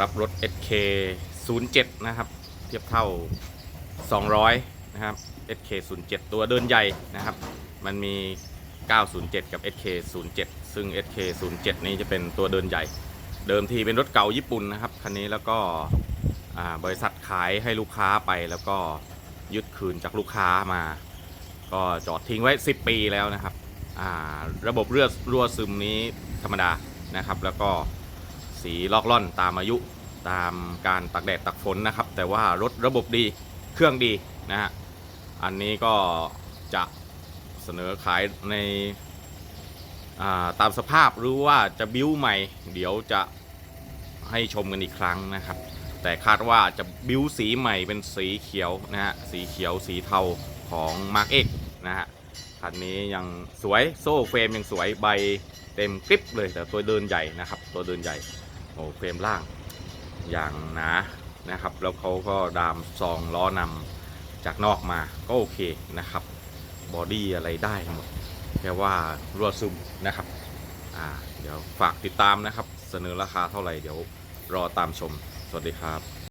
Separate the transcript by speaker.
Speaker 1: รับรถ SK 07 นะครับ เทียบเท่า 200 นะครับ SK 07 ตัวเดินใหญ่นะครับ มันมี 907 กับ SK 07 ซึ่ง SK 07 นี้จะเป็นตัวเดินใหญ่ เดิมทีเป็นรถเก่าญี่ปุ่นนะครับ คันนี้แล้วก็บริษัทขายให้ลูกค้าไปแล้วก็ยึดคืนจากลูกค้ามา ก็จอดทิ้งไว้ 10 ปีแล้วนะครับ ระบบเลือดรั่วซึมนี้ธรรมดานะครับ แล้วก็ สีลอกล่อนตามอายุตามการตักแดดตักฝนนะครับ แต่ว่ารถระบบดีเครื่องดีนะฮะอันนี้ก็จะเสนอขายในาตามสภาพหรือว่าจะบิ้วใหม่ เดี๋ยวจะให้ชมกันอีกครั้งนะครับ แต่คาดว่าจะบิ้วสีใหม่เป็นสีเขียวนะฮะสีเขียวสีเทาของ Mark X นะฮะคันนี้ยังสวยโซ่เฟรมยังสวยใบเต็มกริปเลยแต่ตัวเดินใหญ่นะครับ ตัวเดินใหญ่ โอ้เฟรมล่างอย่างหนานะครับ แล้วเขาก็ดามซองล้อนำจากนอกมาก็โอเคนะครับบอดี้อะไรได้หมดแค่ว่ารั่วซึมนะครับอ่าเดี๋ยวฝากติดตามนะครับ เสนอราคาเท่าไหร่เดี๋ยวรอตามชม สวัสดีครับ